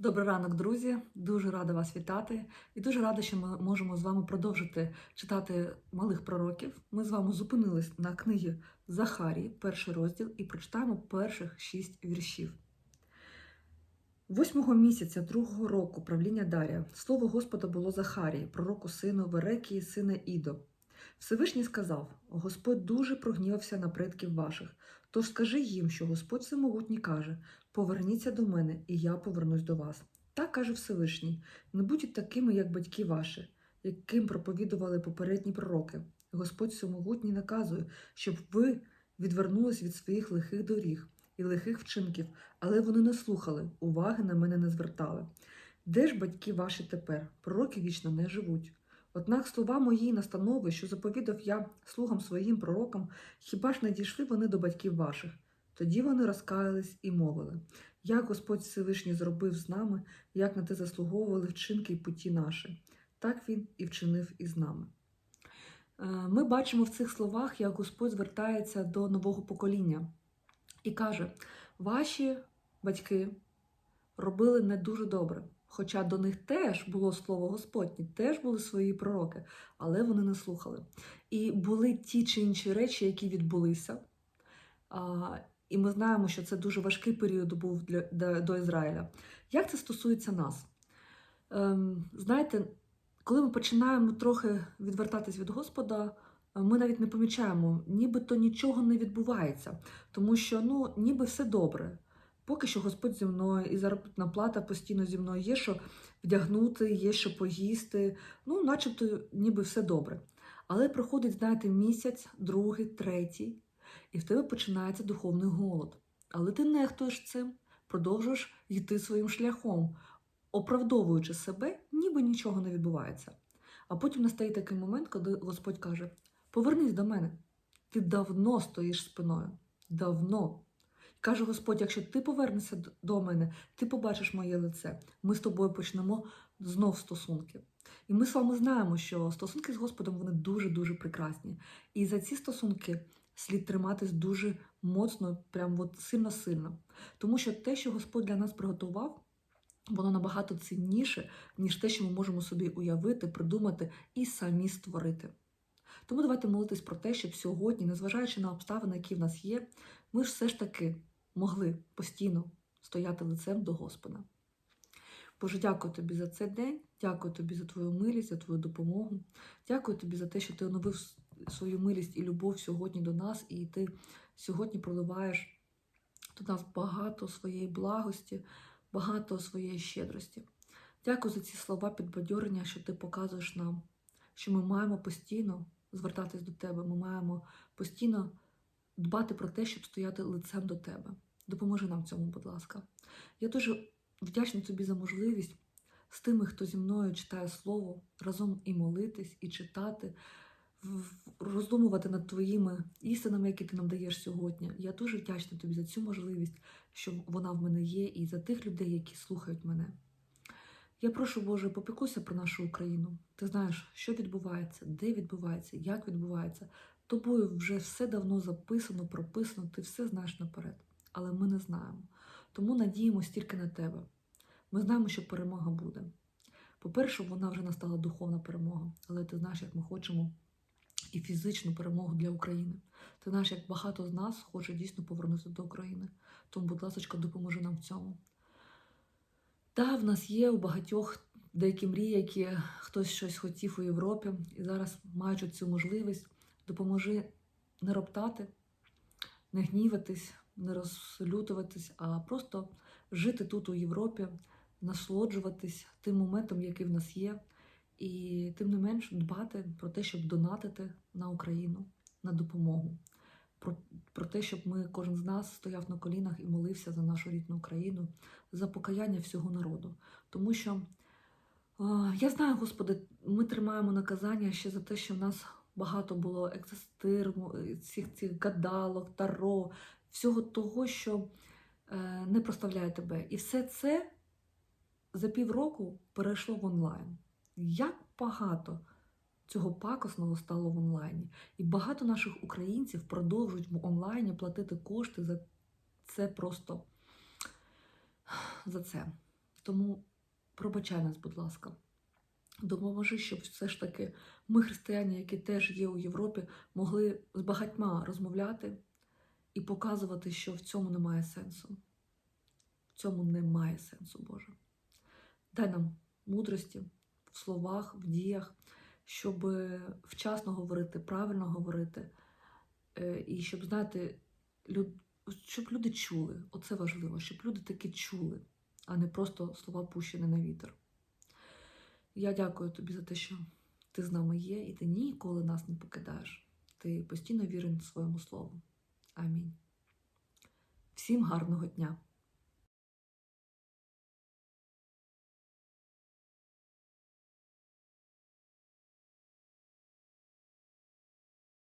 Добрий ранок, друзі! Дуже рада вас вітати і дуже рада, що ми можемо з вами продовжити читати малих пророків. Ми з вами зупинились на книгі Захарії, перший розділ, і прочитаємо перших шість віршів. Восьмого місяця другого року правління Дарія слово Господа було Захарії, пророку сину Верекії, сина Ідо. Всевишній сказав: Господь дуже прогнівався на предків ваших. Тож скажи їм, що Господь Всемогутній каже: Поверніться до мене, і я повернусь до вас. Так каже Всевишній: не будьте такими, як батьки ваші, яким проповідували попередні пророки. Господь Всемогутній наказує, щоб ви відвернулись від своїх лихих доріг і лихих вчинків, але вони не слухали, уваги на мене не звертали. Де ж батьки ваші тепер? Пророки вічно не живуть. Однак слова мої настанови, що заповідав я слугам своїм пророкам, хіба ж не дійшли вони до батьків ваших? Тоді вони розкаялись і мовили, як Господь Всевишній зробив з нами, як на те заслуговували вчинки й путі наші. Так він і вчинив із нами. Е, Ми бачимо в цих словах, як Господь звертається до нового покоління і каже: ваші батьки робили не дуже добре. Хоча до них теж було слово Господнє, теж були свої пророки, але вони не слухали. І були ті чи інші речі, які відбулися. А, і ми знаємо, що це дуже важкий період був для, до, до Ізраїля. Як це стосується нас? Ем, знаєте, коли ми починаємо трохи відвертатись від Господа, ми навіть не помічаємо, нібито нічого не відбувається, тому що ну, ніби все добре. Поки що Господь зі мною і заробітна плата постійно зі мною є, що вдягнути, є що поїсти. Ну, начебто, ніби все добре. Але проходить, знаєте, місяць, другий, третій, і в тебе починається духовний голод. Але ти нехтуєш цим, продовжуєш йти своїм шляхом, оправдовуючи себе, ніби нічого не відбувається. А потім настає такий момент, коли Господь каже: Повернись до мене. Ти давно стоїш спиною. Давно. Каже Господь: якщо ти повернешся до мене, ти побачиш моє лице. Ми з тобою почнемо знов стосунки. І ми з вами знаємо, що стосунки з Господом вони дуже-дуже прекрасні. І за ці стосунки слід триматись дуже моцно, прям от сильно-сильно. Тому що те, що Господь для нас приготував, воно набагато цінніше, ніж те, що ми можемо собі уявити, придумати і самі створити. Тому давайте молитись про те, щоб сьогодні, незважаючи на обставини, які в нас є, ми ж все ж таки могли постійно стояти лицем до Господа. Боже, дякую тобі за цей день, дякую тобі за твою милість, за твою допомогу. Дякую тобі за те, що ти оновив свою милість і любов сьогодні до нас, і ти сьогодні проливаєш до нас багато своєї благості, багато своєї щедрості. Дякую за ці слова підбадьорення, що ти показуєш нам, що ми маємо постійно звертатись до тебе, ми маємо постійно дбати про те, щоб стояти лицем до тебе. Допоможи нам в цьому, будь ласка. Я дуже вдячна тобі за можливість з тими, хто зі мною читає слово, разом і молитись, і читати, роздумувати над твоїми істинами, які ти нам даєш сьогодні. Я дуже вдячна тобі за цю можливість, що вона в мене є, і за тих людей, які слухають мене. Я прошу, Боже, попікуйся про нашу Україну. Ти знаєш, що відбувається, де відбувається, як відбувається. Тобою вже все давно записано, прописано, ти все знаєш наперед. Але ми не знаємо. Тому надіємось тільки на тебе. Ми знаємо, що перемога буде. По-перше, вона вже настала духовна перемога, але ти знаєш, як ми хочемо і фізичну перемогу для України. Ти знаєш, як багато з нас хоче дійсно повернутися до України. Тому, будь ласка, допоможи нам в цьому. Та в нас є у багатьох деякі мрії, які хтось щось хотів у Європі, і зараз, маючи цю можливість, допоможи не роптати, не гніватись, не розлютуватись, а просто жити тут у Європі, насолоджуватись тим моментом, який в нас є, і тим не менш дбати про те, щоб донатити на Україну, на допомогу. Про, про те, щоб ми, кожен з нас стояв на колінах і молився за нашу рідну Україну, за покаяння всього народу. Тому що е, я знаю, Господи, ми тримаємо наказання ще за те, що в нас багато було екзистирму, цих цих гадалок, таро, всього того, що е, не проставляє тебе. І все це за півроку перейшло в онлайн. Як багато цього пакосного стало в онлайні. І багато наших українців продовжують в онлайні платити кошти за це просто за це. Тому пробачай нас, будь ласка. Допоможи, щоб все ж таки ми, християни, які теж є у Європі, могли з багатьма розмовляти і показувати, що в цьому немає сенсу. В цьому немає сенсу, Боже. Дай нам мудрості в словах, в діях, щоб вчасно говорити, правильно говорити, е, і щоб, знаєте, щоб люди чули. Оце важливо, щоб люди таки чули, а не просто слова пущені на вітер. Я дякую тобі за те, що ти з нами є, і ти ніколи нас не покидаєш. Ти постійно вірен своєму слову. Амінь. Всім гарного дня!